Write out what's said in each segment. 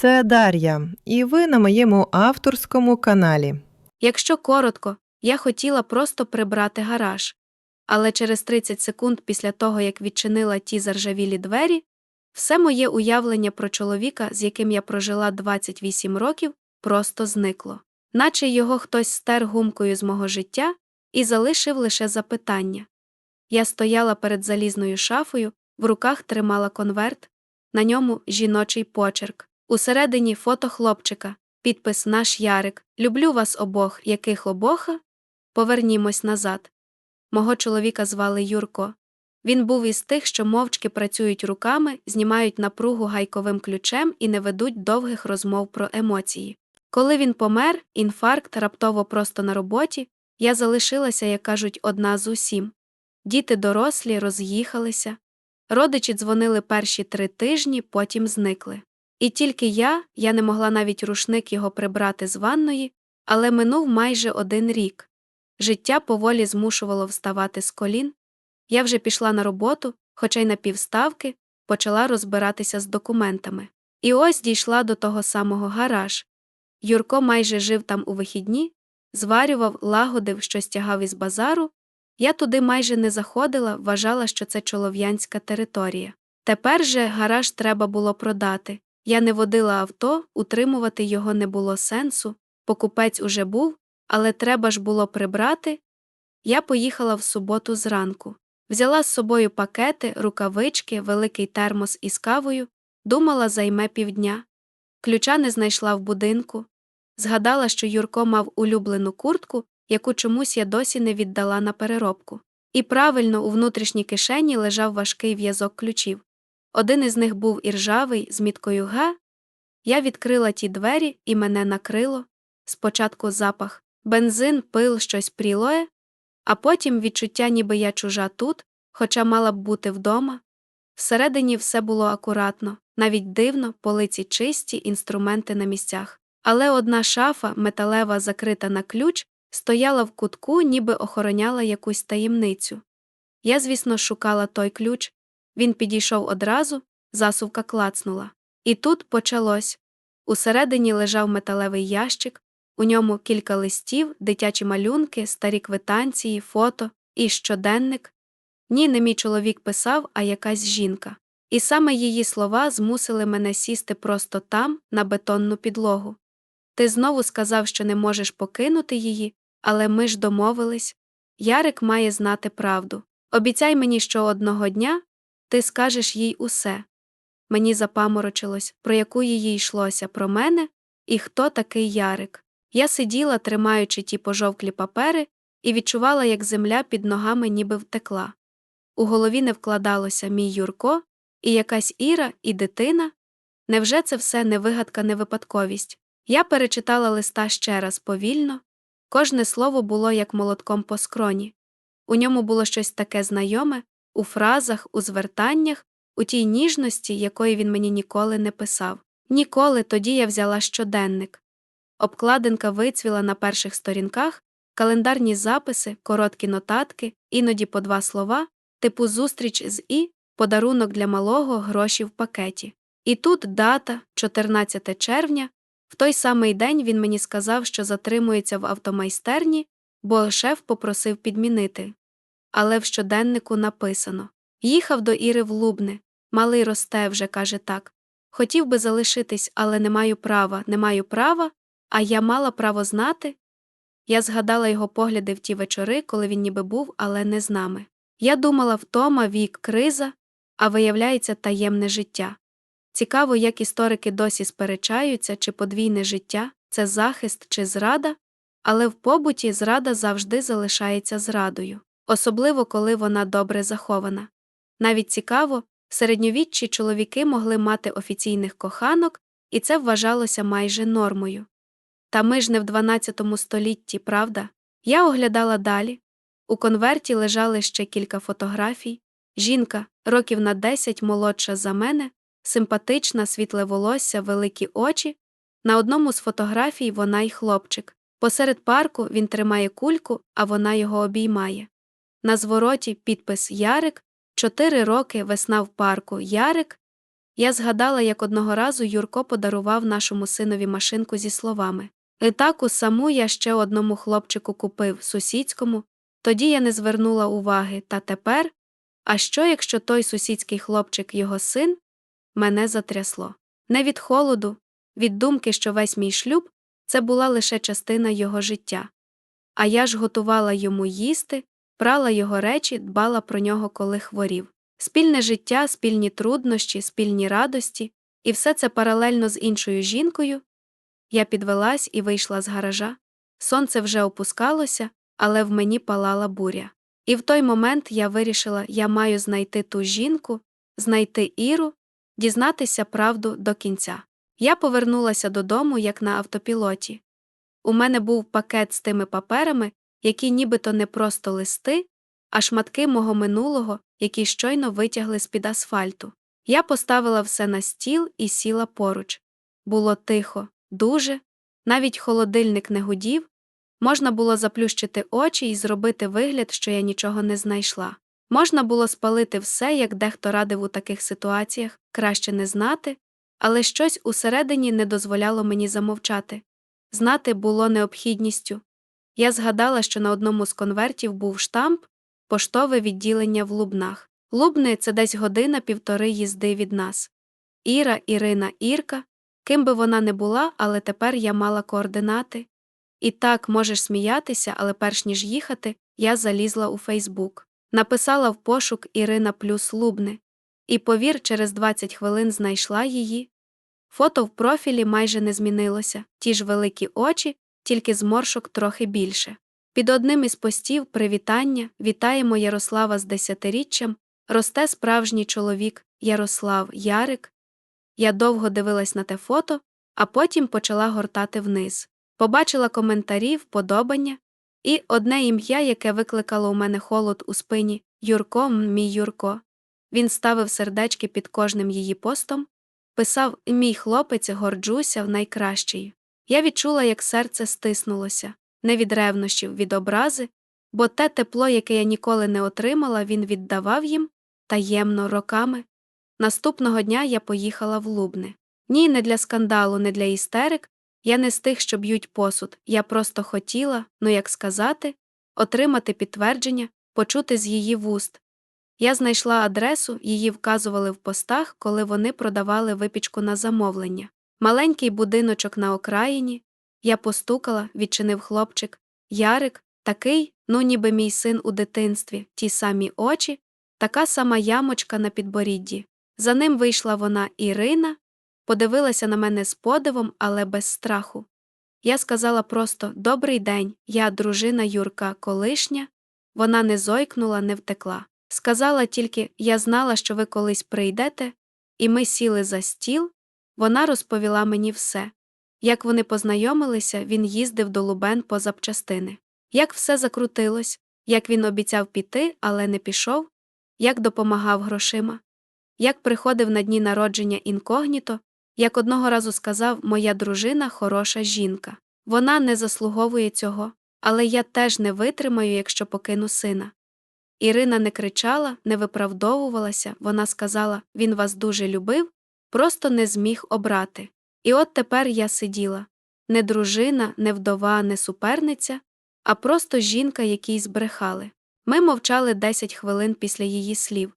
це Дар'я, і ви на моєму авторському каналі. Якщо коротко, я хотіла просто прибрати гараж. Але через 30 секунд після того, як відчинила ті заржавілі двері, все моє уявлення про чоловіка, з яким я прожила 28 років, просто зникло. Наче його хтось стер гумкою з мого життя і залишив лише запитання. Я стояла перед залізною шафою, в руках тримала конверт, на ньому жіночий почерк. Усередині фото хлопчика, підпис Наш Ярик. Люблю вас обох, яких обоха? Повернімось назад. Мого чоловіка звали Юрко. Він був із тих, що мовчки працюють руками, знімають напругу гайковим ключем і не ведуть довгих розмов про емоції. Коли він помер, інфаркт раптово просто на роботі, я залишилася, як кажуть, одна з усім. Діти дорослі роз'їхалися. Родичі дзвонили перші три тижні, потім зникли. І тільки я, я не могла навіть рушник його прибрати з ванної, але минув майже один рік. Життя поволі змушувало вставати з колін. Я вже пішла на роботу, хоча й на півставки, почала розбиратися з документами. І ось дійшла до того самого гараж. Юрко майже жив там у вихідні, зварював, лагодив, що стягав із базару. Я туди майже не заходила, вважала, що це чолов'янська територія. Тепер же гараж треба було продати. Я не водила авто, утримувати його не було сенсу, покупець уже був, але треба ж було прибрати. Я поїхала в суботу зранку. Взяла з собою пакети, рукавички, великий термос із кавою, думала, займе півдня. Ключа не знайшла в будинку. Згадала, що Юрко мав улюблену куртку, яку чомусь я досі не віддала на переробку. І правильно у внутрішній кишені лежав важкий в'язок ключів. Один із них був іржавий, з міткою Г. Я відкрила ті двері і мене накрило. Спочатку запах, бензин, пил, щось прілоє, а потім відчуття, ніби я чужа тут, хоча мала б бути вдома. Всередині все було акуратно, навіть дивно, полиці чисті, інструменти на місцях. Але одна шафа, металева, закрита на ключ, стояла в кутку, ніби охороняла якусь таємницю. Я, звісно, шукала той ключ. Він підійшов одразу, засувка клацнула. І тут почалось. Усередині лежав металевий ящик, у ньому кілька листів, дитячі малюнки, старі квитанції, фото і щоденник. Ні, не мій чоловік писав, а якась жінка. І саме її слова змусили мене сісти просто там, на бетонну підлогу. Ти знову сказав, що не можеш покинути її, але ми ж домовились. Ярик має знати правду. Обіцяй мені, що одного дня ти скажеш їй усе. Мені запаморочилось, про яку її йшлося, про мене і хто такий Ярик. Я сиділа, тримаючи ті пожовклі папери, і відчувала, як земля під ногами ніби втекла. У голові не вкладалося мій Юрко, і якась Іра, і дитина. Невже це все не вигадка, не випадковість? Я перечитала листа ще раз повільно, кожне слово було як молотком по скроні. У ньому було щось таке знайоме, у фразах, у звертаннях, у тій ніжності, якої він мені ніколи не писав. Ніколи тоді я взяла щоденник. Обкладинка вицвіла на перших сторінках, календарні записи, короткі нотатки, іноді по два слова, типу зустріч з І, подарунок для малого, гроші в пакеті. І тут дата, 14 червня, в той самий день він мені сказав, що затримується в автомайстерні, бо шеф попросив підмінити. Але в щоденнику написано Їхав до Іри в Лубне, малий росте вже, каже так. Хотів би залишитись, але не маю права, не маю права, а я мала право знати. Я згадала його погляди в ті вечори, коли він ніби був, але не з нами. Я думала втома, вік, криза, а виявляється таємне життя. Цікаво, як історики досі сперечаються, чи подвійне життя це захист чи зрада, але в побуті зрада завжди залишається зрадою, особливо коли вона добре захована. Навіть цікаво, середньовіччі чоловіки могли мати офіційних коханок, і це вважалося майже нормою. Та ми ж не в 12 столітті, правда? Я оглядала далі. У конверті лежали ще кілька фотографій. Жінка, років на 10 молодша за мене, симпатична, світле волосся, великі очі. На одному з фотографій вона й хлопчик. Посеред парку він тримає кульку, а вона його обіймає. На звороті підпис Ярик, чотири роки весна в парку Ярик. Я згадала, як одного разу Юрко подарував нашому синові машинку зі словами І саму я ще одному хлопчику купив, сусідському. Тоді я не звернула уваги, та тепер. А що, якщо той сусідський хлопчик його син? Мене затрясло. Не від холоду, від думки, що весь мій шлюб це була лише частина його життя. А я ж готувала йому їсти, прала його речі, дбала про нього, коли хворів. Спільне життя, спільні труднощі, спільні радості, і все це паралельно з іншою жінкою. Я підвелась і вийшла з гаража. Сонце вже опускалося, але в мені палала буря. І в той момент я вирішила, я маю знайти ту жінку, знайти Іру, дізнатися правду до кінця. Я повернулася додому, як на автопілоті. У мене був пакет з тими паперами, які нібито не просто листи, а шматки мого минулого, які щойно витягли з-під асфальту. Я поставила все на стіл і сіла поруч. Було тихо, дуже, навіть холодильник не гудів, можна було заплющити очі і зробити вигляд, що я нічого не знайшла. Можна було спалити все, як дехто радив у таких ситуаціях, краще не знати, але щось усередині не дозволяло мені замовчати. Знати було необхідністю. Я згадала, що на одному з конвертів був штамп поштове відділення в Лубнах. Лубни це десь година півтори їзди від нас. Іра, Ірина, Ірка, ким би вона не була, але тепер я мала координати. І так можеш сміятися, але перш ніж їхати, я залізла у Фейсбук. Написала в пошук Ірина плюс Лубни. І повір, через 20 хвилин знайшла її. Фото в профілі майже не змінилося, ті ж великі очі, тільки зморшок трохи більше. Під одним із постів привітання вітаємо Ярослава з десятиріччям, росте справжній чоловік Ярослав Ярик. Я довго дивилась на те фото, а потім почала гортати вниз. Побачила коментарі, вподобання, і одне ім'я, яке викликало у мене холод у спині Юрко, мій Юрко. Він ставив сердечки під кожним її постом, писав Мій хлопець, горджуся в найкращий. Я відчула, як серце стиснулося, не від ревнощів, від образи, бо те тепло, яке я ніколи не отримала, він віддавав їм таємно роками. Наступного дня я поїхала в Лубни. Ні, не для скандалу, не для істерик. Я не з тих, що б'ють посуд. Я просто хотіла, ну як сказати, отримати підтвердження, почути з її вуст. Я знайшла адресу, її вказували в постах, коли вони продавали випічку на замовлення. Маленький будиночок на окраїні. Я постукала, відчинив хлопчик. Ярик, такий, ну ніби мій син у дитинстві, ті самі очі, така сама ямочка на підборідді. За ним вийшла вона Ірина, подивилася на мене з подивом, але без страху. Я сказала просто Добрий день, я дружина Юрка, колишня. Вона не зойкнула, не втекла. Сказала тільки Я знала, що ви колись прийдете, і ми сіли за стіл. Вона розповіла мені все. Як вони познайомилися, він їздив до Лубен по запчастини. Як все закрутилось, як він обіцяв піти, але не пішов, як допомагав грошима, як приходив на дні народження інкогніто, як одного разу сказав Моя дружина хороша жінка. Вона не заслуговує цього, але я теж не витримаю, якщо покину сина. Ірина не кричала, не виправдовувалася, вона сказала він вас дуже любив, просто не зміг обрати. І от тепер я сиділа не дружина, не вдова, не суперниця, а просто жінка, якій збрехали. Ми мовчали 10 хвилин після її слів.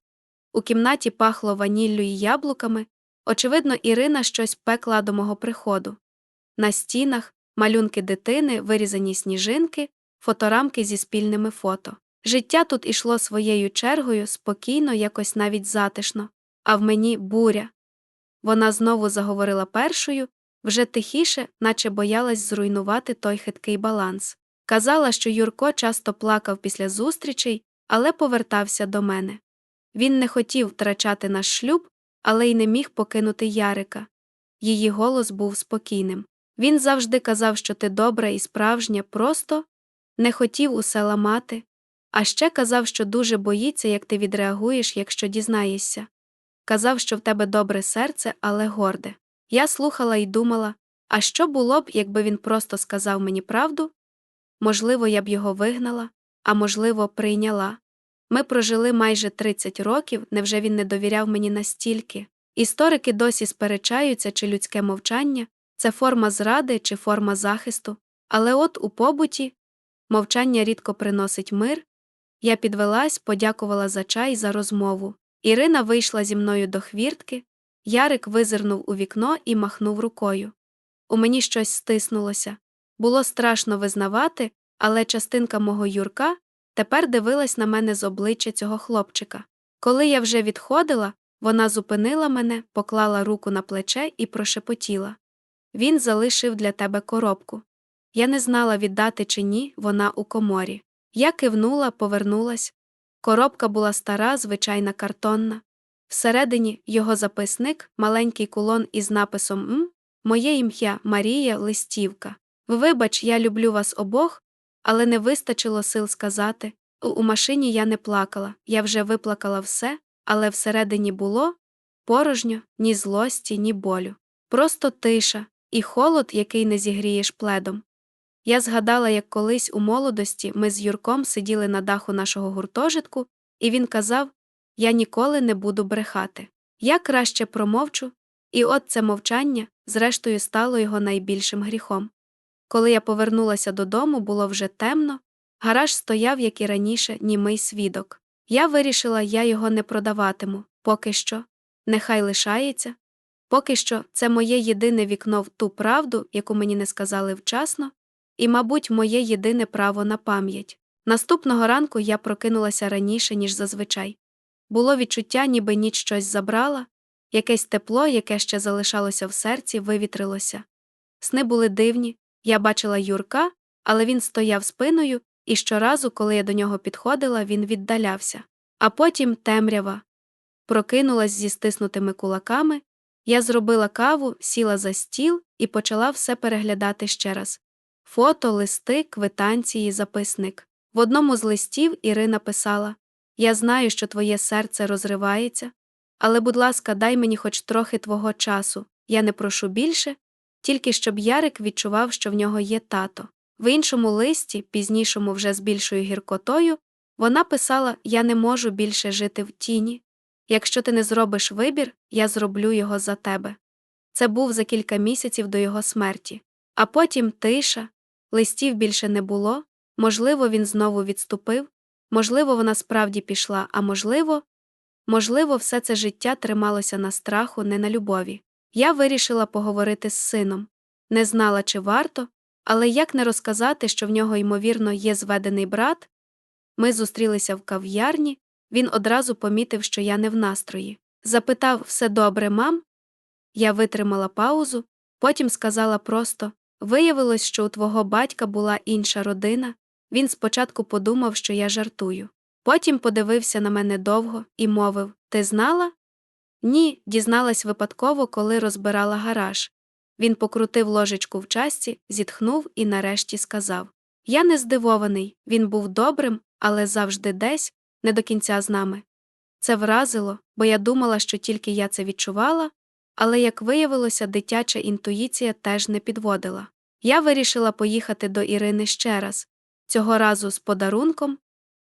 У кімнаті пахло ваніллю і яблуками. Очевидно, Ірина щось пекла до мого приходу. На стінах малюнки дитини, вирізані сніжинки, фоторамки зі спільними фото. Життя тут ішло своєю чергою, спокійно, якось навіть затишно, а в мені буря. Вона знову заговорила першою, вже тихіше, наче боялась зруйнувати той хиткий баланс. Казала, що Юрко часто плакав після зустрічей, але повертався до мене. Він не хотів втрачати наш шлюб, але й не міг покинути Ярика. Її голос був спокійним. Він завжди казав, що ти добра і справжня, просто не хотів усе ламати, а ще казав, що дуже боїться, як ти відреагуєш, якщо дізнаєшся. Казав, що в тебе добре серце, але горде. Я слухала і думала, а що було б, якби він просто сказав мені правду? Можливо, я б його вигнала, а можливо, прийняла. Ми прожили майже 30 років, невже він не довіряв мені настільки? Історики досі сперечаються, чи людське мовчання це форма зради чи форма захисту, але от у побуті мовчання рідко приносить мир. Я підвелась, подякувала за чай, за розмову. Ірина вийшла зі мною до хвіртки, Ярик визирнув у вікно і махнув рукою. У мені щось стиснулося. Було страшно визнавати, але частинка мого Юрка тепер дивилась на мене з обличчя цього хлопчика. Коли я вже відходила, вона зупинила мене, поклала руку на плече і прошепотіла. Він залишив для тебе коробку. Я не знала, віддати чи ні, вона у коморі. Я кивнула, повернулась. Коробка була стара, звичайна картонна. Всередині його записник, маленький кулон із написом М, моє ім'я Марія Листівка. Вибач, я люблю вас обох, але не вистачило сил сказати. У, машині я не плакала, я вже виплакала все, але всередині було порожньо, ні злості, ні болю. Просто тиша і холод, який не зігрієш пледом. Я згадала, як колись у молодості ми з Юрком сиділи на даху нашого гуртожитку, і він казав Я ніколи не буду брехати. Я краще промовчу, і от це мовчання, зрештою, стало його найбільшим гріхом. Коли я повернулася додому, було вже темно, гараж стояв, як і раніше, німий свідок. Я вирішила, я його не продаватиму, поки що, нехай лишається. Поки що це моє єдине вікно в ту правду, яку мені не сказали вчасно, і, мабуть, моє єдине право на пам'ять. Наступного ранку я прокинулася раніше, ніж зазвичай. Було відчуття, ніби ніч щось забрала, якесь тепло, яке ще залишалося в серці, вивітрилося. Сни були дивні, я бачила Юрка, але він стояв спиною, і щоразу, коли я до нього підходила, він віддалявся. А потім темрява. Прокинулась зі стиснутими кулаками, я зробила каву, сіла за стіл і почала все переглядати ще раз. Фото, листи, квитанції, записник. В одному з листів Ірина писала Я знаю, що твоє серце розривається, але, будь ласка, дай мені хоч трохи твого часу. Я не прошу більше, тільки щоб Ярик відчував, що в нього є тато. В іншому листі, пізнішому вже з більшою гіркотою, вона писала Я не можу більше жити в тіні. Якщо ти не зробиш вибір, я зроблю його за тебе. Це був за кілька місяців до його смерті. А потім тиша, листів більше не було, можливо, він знову відступив, можливо, вона справді пішла, а можливо, можливо, все це життя трималося на страху, не на любові. Я вирішила поговорити з сином. Не знала, чи варто, але як не розказати, що в нього, ймовірно, є зведений брат. Ми зустрілися в кав'ярні, він одразу помітив, що я не в настрої. Запитав все добре, мам? Я витримала паузу, потім сказала просто виявилось, що у твого батька була інша родина. Він спочатку подумав, що я жартую. Потім подивився на мене довго і мовив Ти знала? Ні, дізналась випадково, коли розбирала гараж. Він покрутив ложечку в часті, зітхнув і нарешті сказав Я не здивований, він був добрим, але завжди десь, не до кінця з нами. Це вразило, бо я думала, що тільки я це відчувала, але, як виявилося, дитяча інтуїція теж не підводила. Я вирішила поїхати до Ірини ще раз, цього разу з подарунком.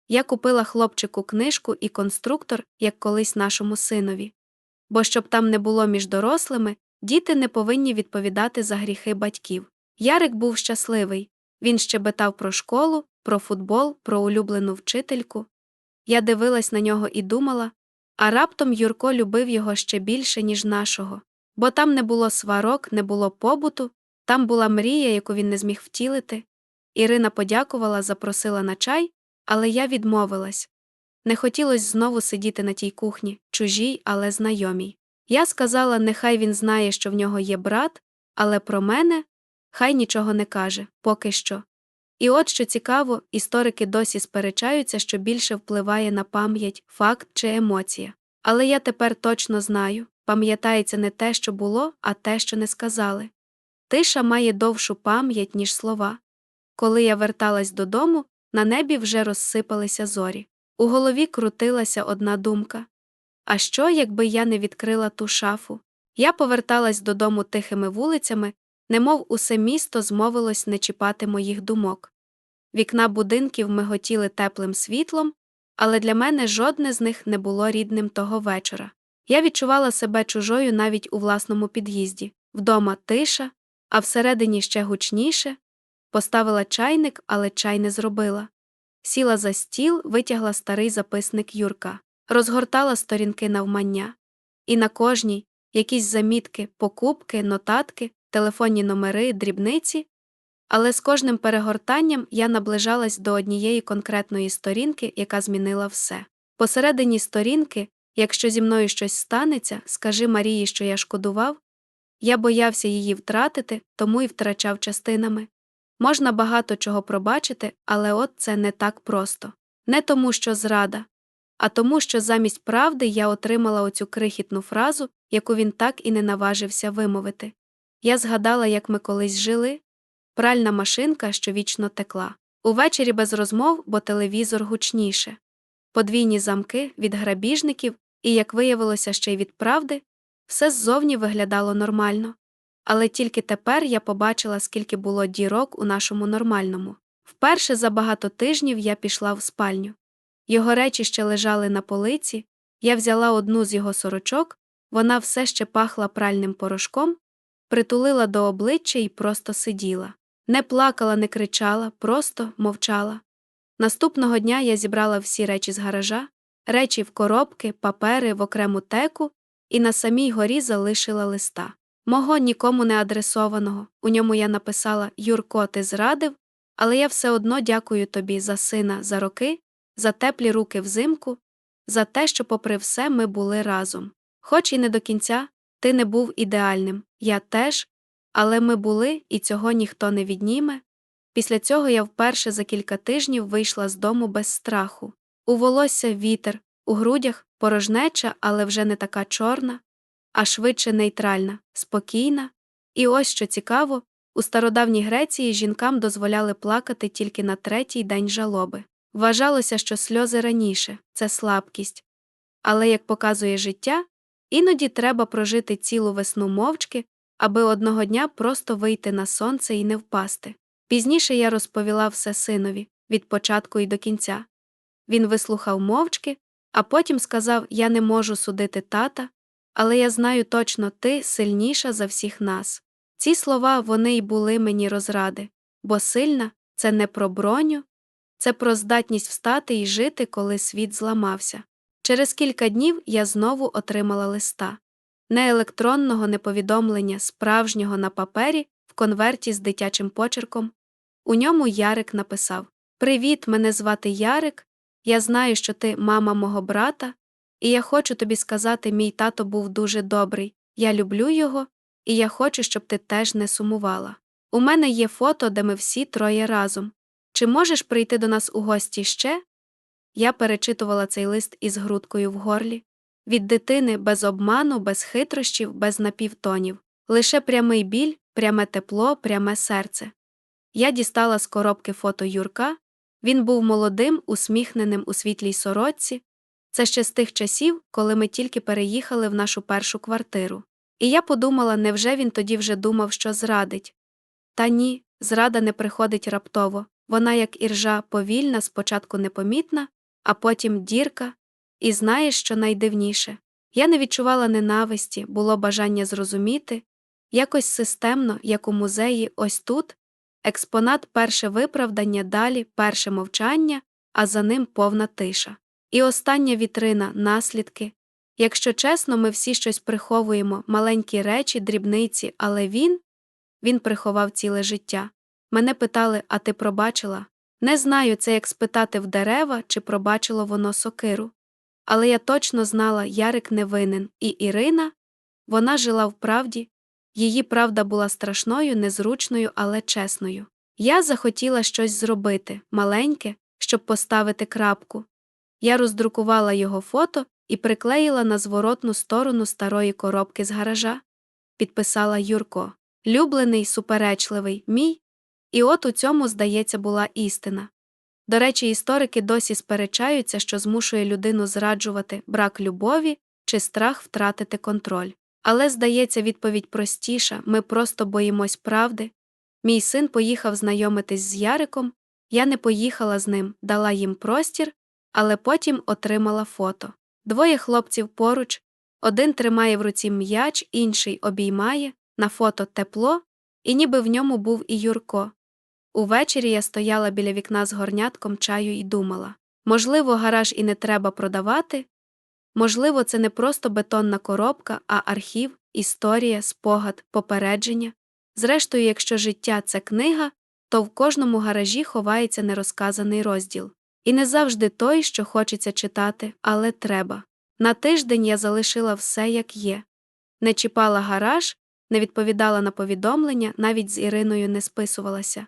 Я купила хлопчику книжку і конструктор, як колись нашому синові. Бо щоб там не було між дорослими, діти не повинні відповідати за гріхи батьків. Ярик був щасливий він щебетав про школу, про футбол, про улюблену вчительку. Я дивилась на нього і думала, а раптом Юрко любив його ще більше, ніж нашого, бо там не було сварок, не було побуту, там була мрія, яку він не зміг втілити. Ірина подякувала, запросила на чай, але я відмовилась. Не хотілося знову сидіти на тій кухні, чужій, але знайомій. Я сказала, нехай він знає, що в нього є брат, але про мене хай нічого не каже, поки що. І от що цікаво, історики досі сперечаються, що більше впливає на пам'ять, факт чи емоція. Але я тепер точно знаю пам'ятається не те, що було, а те, що не сказали. Тиша має довшу пам'ять, ніж слова. Коли я верталась додому, на небі вже розсипалися зорі. У голові крутилася одна думка А що, якби я не відкрила ту шафу? Я поверталась додому тихими вулицями, немов усе місто змовилось не чіпати моїх думок. Вікна будинків миготіли теплим світлом, але для мене жодне з них не було рідним того вечора. Я відчувала себе чужою навіть у власному під'їзді. Вдома тиша, а всередині ще гучніше. Поставила чайник, але чай не зробила. Сіла за стіл, витягла старий записник Юрка, розгортала сторінки навмання. І на кожній якісь замітки, покупки, нотатки, телефонні номери, дрібниці. Але з кожним перегортанням я наближалась до однієї конкретної сторінки, яка змінила все. Посередині сторінки, якщо зі мною щось станеться, скажи Марії, що я шкодував. Я боявся її втратити, тому і втрачав частинами. Можна багато чого пробачити, але от це не так просто. Не тому, що зрада, а тому, що замість правди я отримала оцю крихітну фразу, яку він так і не наважився вимовити. Я згадала, як ми колись жили, пральна машинка, що вічно текла. Увечері без розмов, бо телевізор гучніше. Подвійні замки від грабіжників і, як виявилося, ще й від правди, все ззовні виглядало нормально. Але тільки тепер я побачила, скільки було дірок у нашому нормальному. Вперше за багато тижнів я пішла в спальню. Його речі ще лежали на полиці, я взяла одну з його сорочок, вона все ще пахла пральним порошком, притулила до обличчя і просто сиділа. Не плакала, не кричала, просто мовчала. Наступного дня я зібрала всі речі з гаража, речі в коробки, папери в окрему теку і на самій горі залишила листа. Мого нікому не адресованого. У ньому я написала Юрко, ти зрадив, але я все одно дякую тобі за сина, за роки, за теплі руки взимку, за те, що, попри все, ми були разом. Хоч і не до кінця, ти не був ідеальним, я теж, але ми були, і цього ніхто не відніме. Після цього я вперше за кілька тижнів вийшла з дому без страху. У волосся вітер, у грудях порожнеча, але вже не така чорна, а швидше нейтральна, спокійна. І ось що цікаво, у стародавній Греції жінкам дозволяли плакати тільки на третій день жалоби. Вважалося, що сльози раніше це слабкість. Але, як показує життя, іноді треба прожити цілу весну мовчки, аби одного дня просто вийти на сонце і не впасти. Пізніше я розповіла все синові від початку і до кінця. Він вислухав мовчки, а потім сказав Я не можу судити тата, але я знаю точно ти сильніша за всіх нас. Ці слова вони й були мені розради, бо сильна це не про броню, це про здатність встати і жити, коли світ зламався. Через кілька днів я знову отримала листа не електронного не повідомлення, справжнього на папері в конверті з дитячим почерком. У ньому Ярик написав Привіт, мене звати Ярик. Я знаю, що ти мама мого брата, і я хочу тобі сказати, мій тато був дуже добрий. Я люблю його, і я хочу, щоб ти теж не сумувала. У мене є фото, де ми всі троє разом. Чи можеш прийти до нас у гості ще? Я перечитувала цей лист із грудкою в горлі. Від дитини без обману, без хитрощів, без напівтонів, лише прямий біль, пряме тепло, пряме серце. Я дістала з коробки фото Юрка. Він був молодим, усміхненим у світлій сорочці. Це ще з тих часів, коли ми тільки переїхали в нашу першу квартиру. І я подумала, невже він тоді вже думав, що зрадить. Та ні, зрада не приходить раптово. Вона, як іржа, повільна, спочатку непомітна, а потім дірка. І знаєш, що найдивніше? Я не відчувала ненависті, було бажання зрозуміти, якось системно, як у музеї, ось тут, експонат перше виправдання, далі перше мовчання, а за ним повна тиша. І остання вітрина, наслідки. Якщо чесно, ми всі щось приховуємо, маленькі речі, дрібниці, але він він приховав ціле життя. Мене питали, а ти пробачила? Не знаю, це як спитати в дерева, чи пробачило воно сокиру. Але я точно знала, Ярик не винен, і Ірина вона жила в правді, її правда була страшною, незручною, але чесною. Я захотіла щось зробити, маленьке, щоб поставити крапку. Я роздрукувала його фото і приклеїла на зворотну сторону старої коробки з гаража. Підписала Юрко. Люблений, суперечливий, мій. І от у цьому, здається, була істина. До речі, історики досі сперечаються, що змушує людину зраджувати брак любові чи страх втратити контроль. Але, здається, відповідь простіша ми просто боїмось правди. Мій син поїхав знайомитись з Яриком, я не поїхала з ним, дала їм простір, але потім отримала фото. Двоє хлопців поруч, Один тримає в руці м'яч, інший обіймає, на фото тепло, і ніби в ньому був і Юрко. Увечері я стояла біля вікна з горнятком чаю і думала можливо, гараж і не треба продавати, можливо, це не просто бетонна коробка, а архів, історія, спогад, попередження. Зрештою, якщо життя це книга, то в кожному гаражі ховається нерозказаний розділ. І не завжди той, що хочеться читати, але треба. На тиждень я залишила все, як є. Не чіпала гараж, не відповідала на повідомлення, навіть з Іриною не списувалася.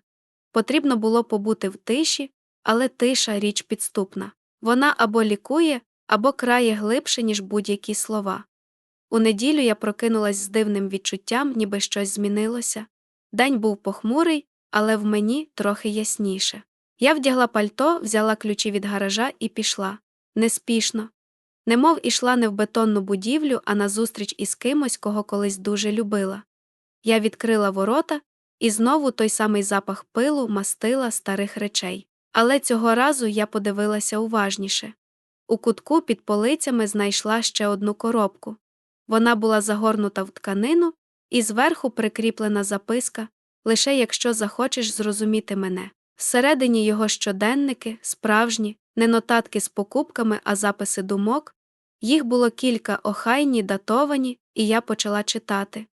Потрібно було побути в тиші, але тиша річ підступна. Вона або лікує, або крає глибше, ніж будь-які слова. У неділю я прокинулась з дивним відчуттям, ніби щось змінилося. День був похмурий, але в мені трохи ясніше. Я вдягла пальто, взяла ключі від гаража і пішла. Неспішно. Немов ішла не в бетонну будівлю, а назустріч із кимось, кого колись дуже любила. Я відкрила ворота, і знову той самий запах пилу, мастила старих речей. Але цього разу я подивилася уважніше. У кутку під полицями знайшла ще одну коробку. Вона була загорнута в тканину і зверху прикріплена записка лише якщо захочеш зрозуміти мене. Всередині його щоденники, справжні, не нотатки з покупками, а записи думок. Їх було кілька охайні, датовані, і я почала читати.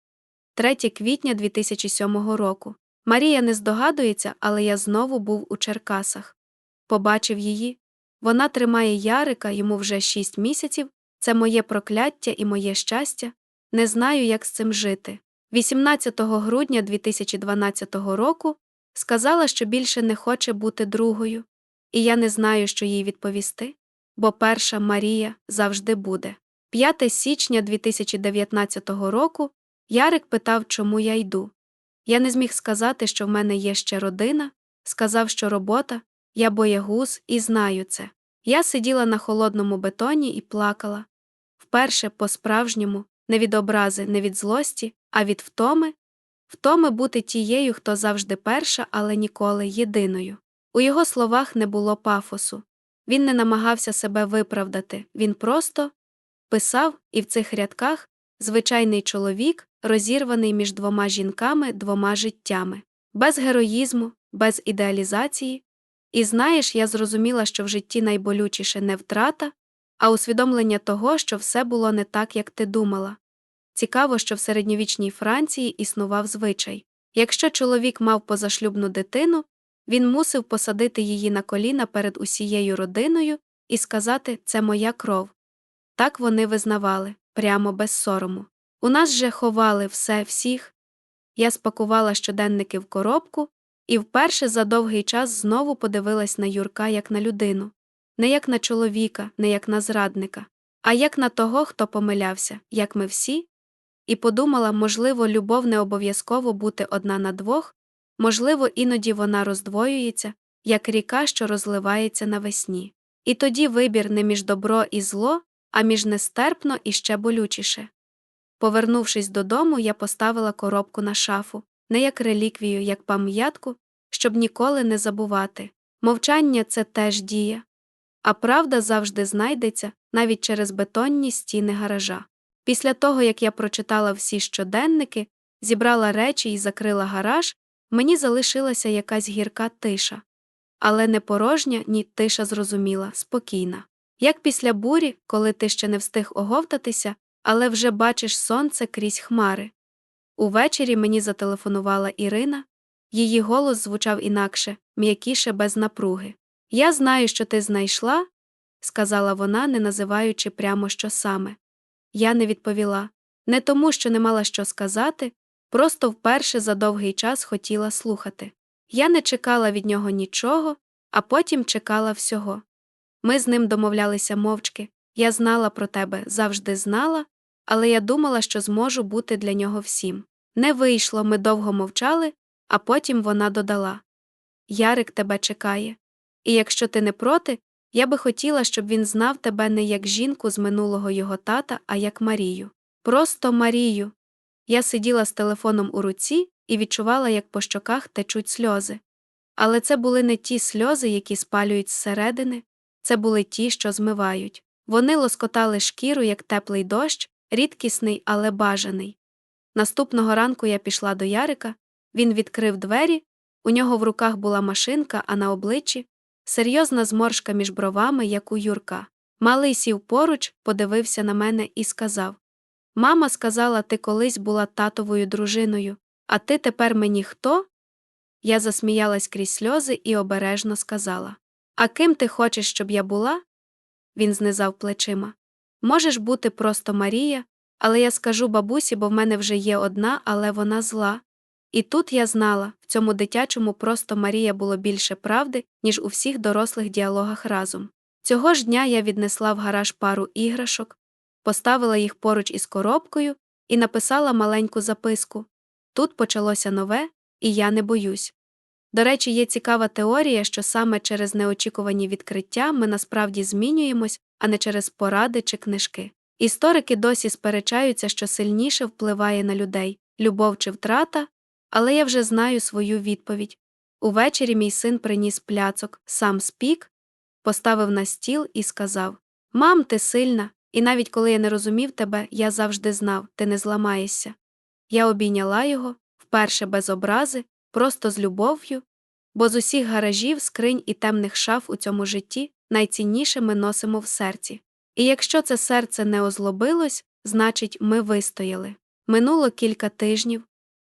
3 квітня 2007 року. Марія не здогадується, але я знову був у Черкасах. Побачив її. Вона тримає Ярика, йому вже шість місяців. Це моє прокляття і моє щастя. Не знаю, як з цим жити. 18 грудня 2012 року сказала, що більше не хоче бути другою, і я не знаю, що їй відповісти, бо перша Марія завжди буде. 5 січня 2019 року Ярик питав, чому я йду. Я не зміг сказати, що в мене є ще родина, сказав, що робота, я боягуз і знаю це. Я сиділа на холодному бетоні і плакала. Вперше по-справжньому, не від образи, не від злості, а від втоми, втоми бути тією, хто завжди перша, але ніколи єдиною. У його словах не було пафосу. Він не намагався себе виправдати, він просто писав, і в цих рядках звичайний чоловік, розірваний між двома жінками, двома життями, без героїзму, без ідеалізації. І знаєш, я зрозуміла, що в житті найболючіше не втрата, а усвідомлення того, що все було не так, як ти думала. Цікаво, що в середньовічній Франції існував звичай якщо чоловік мав позашлюбну дитину, він мусив посадити її на коліна перед усією родиною і сказати це моя кров. Так вони визнавали, прямо без сорому. У нас же ховали все всіх. Я спакувала щоденники в коробку і вперше за довгий час знову подивилась на Юрка як на людину, не як на чоловіка, не як на зрадника, а як на того, хто помилявся, як ми всі, і подумала, можливо, любов не обов'язково бути одна на двох, можливо, іноді вона роздвоюється, як ріка, що розливається навесні. І тоді вибір не між добро і зло, а між нестерпно і ще болючіше. Повернувшись додому, я поставила коробку на шафу, не як реліквію, як пам'ятку, щоб ніколи не забувати. Мовчання це теж дія, а правда завжди знайдеться навіть через бетонні стіни гаража. Після того, як я прочитала всі щоденники, зібрала речі і закрила гараж, мені залишилася якась гірка тиша. Але не порожня, ні тиша зрозуміла, спокійна. Як після бурі, коли ти ще не встиг оговтатися, але вже бачиш сонце крізь хмари. Увечері мені зателефонувала Ірина, її голос звучав інакше, м'якіше без напруги. Я знаю, що ти знайшла, сказала вона, не називаючи прямо що саме. Я не відповіла не тому, що не мала що сказати, просто вперше за довгий час хотіла слухати. Я не чекала від нього нічого, а потім чекала всього. Ми з ним домовлялися мовчки. Я знала про тебе, завжди знала, але я думала, що зможу бути для нього всім. Не вийшло, ми довго мовчали, а потім вона додала Ярик тебе чекає. І якщо ти не проти, я би хотіла, щоб він знав тебе не як жінку з минулого його тата, а як Марію. Просто Марію. Я сиділа з телефоном у руці і відчувала, як по щоках течуть сльози. Але це були не ті сльози, які спалюють зсередини, це були ті, що змивають. Вони лоскотали шкіру, як теплий дощ, рідкісний, але бажаний. Наступного ранку я пішла до Ярика, він відкрив двері, у нього в руках була машинка, а на обличчі серйозна зморшка між бровами, як у Юрка. Малий сів поруч, подивився на мене і сказав Мама сказала, ти колись була татовою дружиною, а ти тепер мені хто? Я засміялась крізь сльози і обережно сказала А ким ти хочеш, щоб я була? Він знизав плечима. Можеш бути просто Марія, але я скажу бабусі, бо в мене вже є одна, але вона зла. І тут я знала, в цьому дитячому просто Марія було більше правди, ніж у всіх дорослих діалогах разом. Цього ж дня я віднесла в гараж пару іграшок, поставила їх поруч із коробкою і написала маленьку записку Тут почалося нове, і я не боюсь. До речі, є цікава теорія, що саме через неочікувані відкриття ми насправді змінюємось, а не через поради чи книжки. Історики досі сперечаються, що сильніше впливає на людей любов чи втрата, але я вже знаю свою відповідь. Увечері мій син приніс пляцок, сам спік, поставив на стіл і сказав Мам, ти сильна, і навіть коли я не розумів тебе, я завжди знав, ти не зламаєшся. Я обійняла його, вперше без образи, просто з любов'ю, бо з усіх гаражів, скринь і темних шаф у цьому житті найцінніше ми носимо в серці. І якщо це серце не озлобилось, значить, ми вистояли. Минуло кілька тижнів,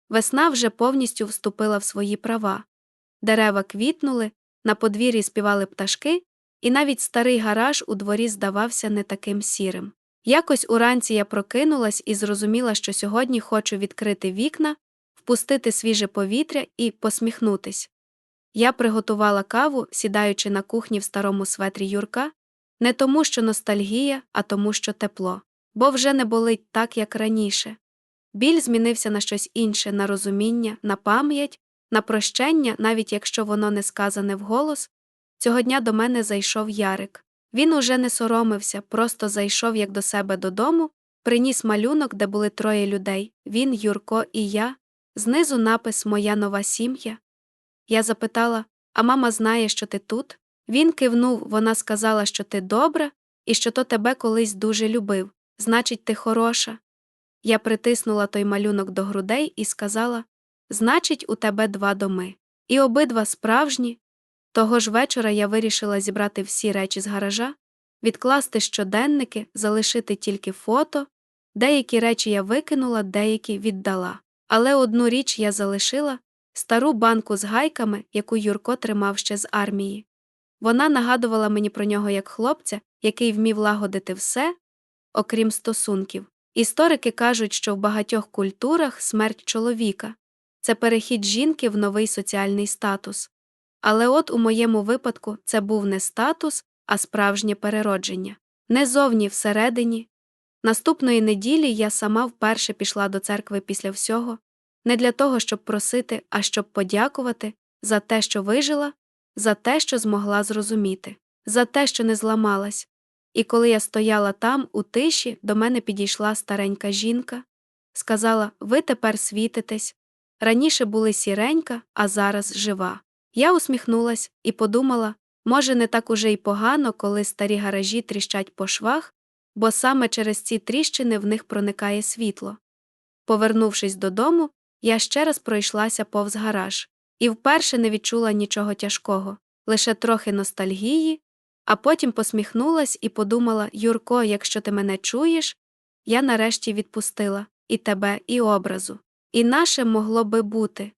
весна вже повністю вступила в свої права. Дерева квітнули, на подвір'ї співали пташки, і навіть старий гараж у дворі здавався не таким сірим. Якось уранці я прокинулась і зрозуміла, що сьогодні хочу відкрити вікна, впустити свіже повітря і посміхнутись. Я приготувала каву, сідаючи на кухні в старому светрі Юрка, не тому, що ностальгія, а тому, що тепло, бо вже не болить так, як раніше. Біль змінився на щось інше, на розуміння, на пам'ять, на прощення, навіть якщо воно не сказане вголос. Цього дня до мене зайшов Ярик. Він уже не соромився, просто зайшов як до себе додому, приніс малюнок, де були троє людей він, Юрко і я, знизу напис Моя нова сім'я. Я запитала А мама знає, що ти тут? Він кивнув, вона сказала, що ти добра і що то тебе колись дуже любив, значить, ти хороша. Я притиснула той малюнок до грудей і сказала Значить, у тебе два доми. І обидва справжні. Того ж вечора я вирішила зібрати всі речі з гаража, відкласти щоденники, залишити тільки фото. Деякі речі я викинула, деякі віддала. Але одну річ я залишила стару банку з гайками, яку Юрко тримав ще з армії. Вона нагадувала мені про нього як хлопця, який вмів лагодити все, окрім стосунків. Історики кажуть, що в багатьох культурах смерть чоловіка це перехід жінки в новий соціальний статус. Але от у моєму випадку це був не статус, а справжнє переродження. Не зовні всередині. Наступної неділі я сама вперше пішла до церкви після всього, не для того, щоб просити, а щоб подякувати за те, що вижила, за те, що змогла зрозуміти, за те, що не зламалась. І коли я стояла там, у тиші, до мене підійшла старенька жінка, сказала Ви тепер світитесь. Раніше були сіренька, а зараз жива. Я усміхнулась і подумала, може, не так уже й погано, коли старі гаражі тріщать по швах, бо саме через ці тріщини в них проникає світло. Повернувшись додому, я ще раз пройшлася повз гараж і вперше не відчула нічого тяжкого, лише трохи ностальгії, а потім посміхнулась і подумала Юрко, якщо ти мене чуєш, я нарешті відпустила і тебе, і образу. І наше могло би бути,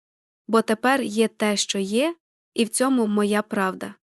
бо тепер є те, що є, і в цьому моя правда.